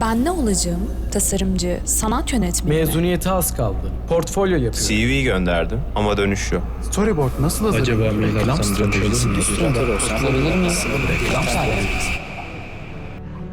Ben ne olacağım? Tasarımcı, sanat yönetmeni. mi? Mezuniyete az kaldı. Portfolyo yapıyorum. CV gönderdim ama dönüş yok. Storyboard nasıl hazırlanır? Acaba mail Reklam atsam dönüş olur mu? stratejisi.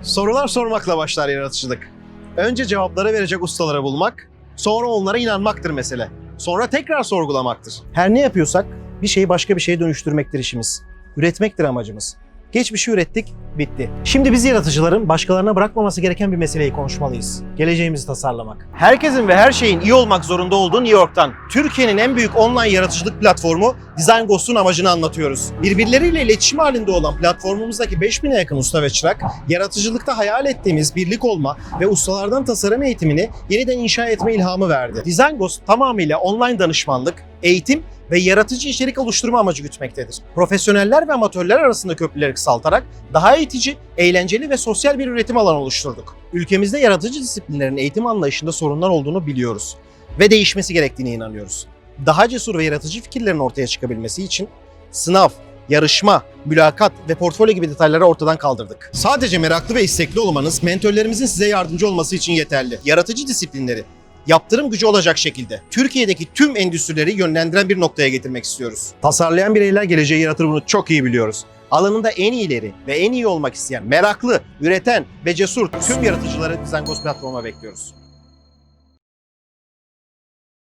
Sorular sormakla başlar yaratıcılık. Önce cevapları verecek ustalara bulmak, sonra onlara inanmaktır mesele. Sonra tekrar sorgulamaktır. Her ne yapıyorsak bir şeyi başka bir şeye dönüştürmektir işimiz. Üretmektir amacımız. Geçmişi ürettik, bitti. Şimdi biz yaratıcıların başkalarına bırakmaması gereken bir meseleyi konuşmalıyız. Geleceğimizi tasarlamak. Herkesin ve her şeyin iyi olmak zorunda olduğu New York'tan Türkiye'nin en büyük online yaratıcılık platformu Design Ghost'un amacını anlatıyoruz. Birbirleriyle iletişim halinde olan platformumuzdaki 5000'e yakın usta ve çırak, yaratıcılıkta hayal ettiğimiz birlik olma ve ustalardan tasarım eğitimini yeniden inşa etme ilhamı verdi. Design Ghost tamamıyla online danışmanlık, eğitim ve yaratıcı içerik oluşturma amacı gütmektedir. Profesyoneller ve amatörler arasında köprüleri kısaltarak daha eğitici, eğlenceli ve sosyal bir üretim alanı oluşturduk. Ülkemizde yaratıcı disiplinlerin eğitim anlayışında sorunlar olduğunu biliyoruz ve değişmesi gerektiğine inanıyoruz. Daha cesur ve yaratıcı fikirlerin ortaya çıkabilmesi için sınav, yarışma, mülakat ve portfolyo gibi detayları ortadan kaldırdık. Sadece meraklı ve istekli olmanız mentörlerimizin size yardımcı olması için yeterli. Yaratıcı disiplinleri yaptırım gücü olacak şekilde Türkiye'deki tüm endüstrileri yönlendiren bir noktaya getirmek istiyoruz. Tasarlayan bireyler geleceği yaratır bunu çok iyi biliyoruz. Alanında en iyileri ve en iyi olmak isteyen, meraklı, üreten ve cesur tüm yaratıcıları Ghost platforma bekliyoruz.